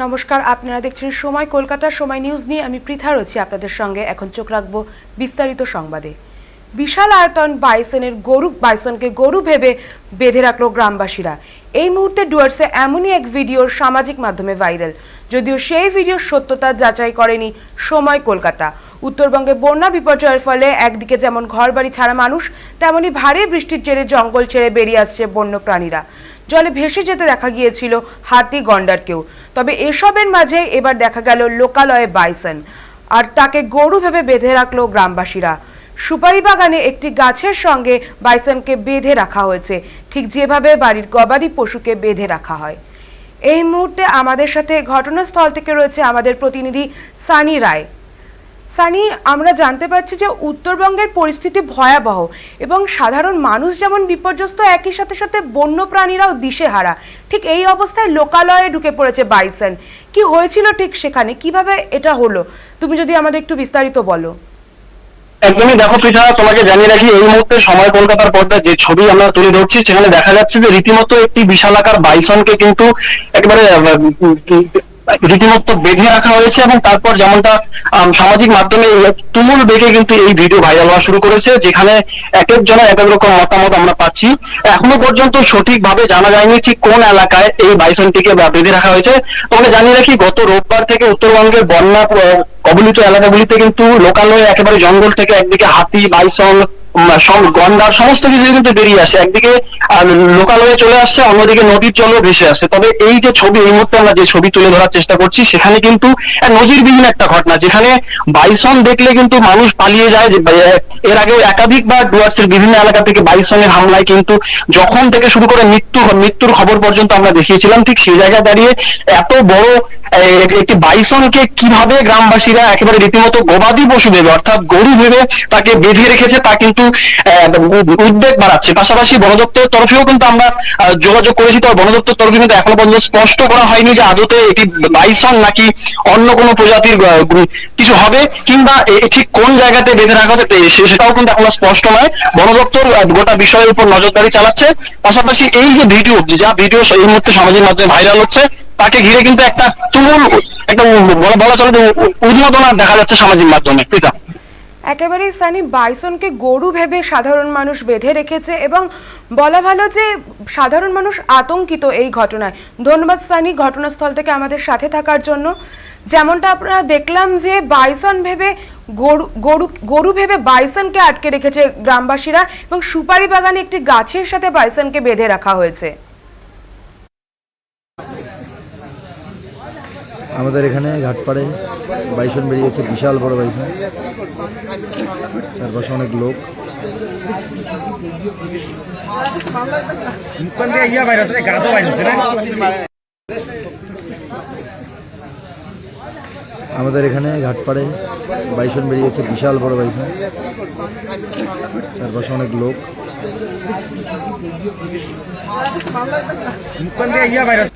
নমস্কার, আপনারা দেখছেন সময় কলকাতা, সময় নিউজ নিয়ে আমি পৃথা রয়েছি আপনাদের সঙ্গে। এখন চোখ রাখব বিস্তারিত সংবাদে। বিশাল আয়তন বাইসনের গরু, বাইসনকে গরু ভেবে বেঁধে রাখল গ্রামবাসীরা। এই মুহূর্তে ডুয়ার্সে এমনই এক ভিডিও সামাজিক মাধ্যমে ভাইরাল যদিও সেই ভিডিওর সত্যতা যাচাই করেনি সময় কলকাতা। উত্তরবঙ্গে বন্যা বিপর্যয়ের ফলে একদিকে যেমন ঘরবাড়ি ছাড়া মানুষ, তেমনি ভারী বৃষ্টির জেরে জঙ্গল ছেড়ে বেরিয়ে আসছে বন্য প্রাণীরা জলে ভেসে যেতে দেখা গিয়েছিল হাতি গন্ডারকেও তবে এসবের মাঝে এবার দেখা গেল লোকালয়ে বাইসন। আর তাকে গরু ভেবে বেঁধে রাখল গ্রামবাসীরা। সুপারি বাগানে একটি গাছের সঙ্গে বাইসনকে বেঁধে রাখা হয়েছে। ঠিক যেভাবে বাড়ির গবাদি পশুকে বেঁধে রাখা হয়। এই মুহূর্তে আমাদের সাথে ঘটনাস্থল থেকে রয়েছে আমাদের প্রতিনিধি সানি রায়। সানি, আমরা জানতে পারছি যে উত্তরবঙ্গের পরিস্থিতি ভয়াবহ এবং সাধারণ মানুষ যেমন বিপর্যস্ত, একই সাথে সাথে বন্য প্রাণীরাও দিশেহারা। ঠিক এই অবস্থায় লোকালয়ে ঢুকে পড়েছে বাইসন। কি হয়েছিল ঠিক সেখানে? কীভাবে এটা হলো? তুমি যদি আমাদের একটু বিস্তারিত বলো। একদমই দেখো পৃথা, তোমাকে জানিয়ে রাখি, এই মুহূর্তে সময় কলকাতার পর্দায় যে ছবি আমরা তুলে ধরছি, সেখানে দেখা যাচ্ছে যে রীতিমতো একটি বিশালাকার বাইসনকে কিন্তু একেবারে রীতিমতো বেঁধে রাখা হয়েছে এবং তারপর যেমনটা সামাজিক মাধ্যমে তুমুল বেগে কিন্তু এই ভিডিও ভাইরাল হওয়া শুরু করেছে, যেখানে এক একজনের এক এক রকম মতামত আমরা পাচ্ছি। এখনও পর্যন্ত সঠিকভাবে জানা যায়নি ঠিক কোন এলাকায় এই বাইসনটিকে বেঁধে রাখা হয়েছে। তোমাকে জানিয়ে রাখি, গত রোববার থেকে উত্তরবঙ্গের বন্যা কবলিত এলাকাগুলিতে কিন্তু লোকালয়ে একেবারে জঙ্গল থেকে একদিকে হাতি, বাইসন গন্ডার সমস্ত কিছু কিন্তু বেরিয়ে আসে। একদিকে লোকালয়ে চলে আসছে, অন্যদিকে নদীর জলও ভেসে আসছে। তবে এই যে ছবি, এই মুহূর্তে আমরা যে ছবি তুলে ধরার চেষ্টা করছি, সেখানে কিন্তু নজিরবিহীন একটা ঘটনা, যেখানে বাইসন দেখলে কিন্তু মানুষ পালিয়ে যায় এর আগেও একাধিকবার ডুয়ার্সের বিভিন্ন এলাকা থেকে বাইসনের হামলায় কিন্তু যখন থেকে শুরু করে মৃত্যু মৃত্যুর খবর পর্যন্ত আমরা দেখিয়েছিলাম, ঠিক সেই জায়গায় দাঁড়িয়ে এত বড় একটি বাইসনকে কীভাবে গ্রামবাসীরা একেবারে রীতিমতো গবাদি পশু ভেবে, অর্থাৎ গরু ভেবে তাকে বেঁধে রেখেছে, তা কিন্তু আহ, উদ্বেগ বাড়াচ্ছে। পাশাপাশি বন দপ্তরের তরফেও কিন্তু আমরা যোগাযোগ করেছি। তবে বন দপ্তর তরফে কিন্তু এখনও পর্যন্ত স্পষ্ট করা হয়নি যে আদতে এটি বাইসন নাকি অন্য কোনো প্রজাতির কিছু হবে কিংবা ঠিক কোন জায়গাতে বেঁধে রাখা হবে তে- সে- সেটাও কিন্তু এখনও স্পষ্ট নয়। বন দপ্তর গোটা বিষয়ের উপর নজরদারি চালাচ্ছে। পাশাপাশি এই যে ভিডিও যা ভিডিও এই মুহূর্তে সামাজিক মাধ্যমে ভাইরাল হচ্ছে তাকে ঘিরে কিন্তু একটা তুমুল একটা বলা চলে যে উন্মাদনা দেখা যাচ্ছে সামাজিক মাধ্যমে। পিতা। একেবারেই সানি বাইসনকে গরু ভেবে সাধারণ মানুষ বেঁধে রেখেছে এবং বলা ভালো যে সাধারণ মানুষ আতঙ্কিত এই ঘটনায়। ধন্যবাদ সানি ঘটনাস্থল থেকে আমাদের সাথে থাকার জন্য। যেমনটা আপনারা দেখলাম যে বাইসন ভেবে গরু গরু গরু ভেবে বাইসনকে আটকে রেখেছে গ্রামবাসীরা এবং সুপারি বাগানে একটি গাছের সাথে বাইসনকে বেঁধে রাখা হয়েছে। আমাদের এখানে ঘাটপাড়ে বাইসন বেরিয়েছে, বিশাল বড় বাইসন। চারপাশে অনেক লোক। আমাদের এখানে ঘাটপাড়ে বাইসন বেরিয়েছে, বিশাল বড় বাইসন। চারপাশে অনেক লোক।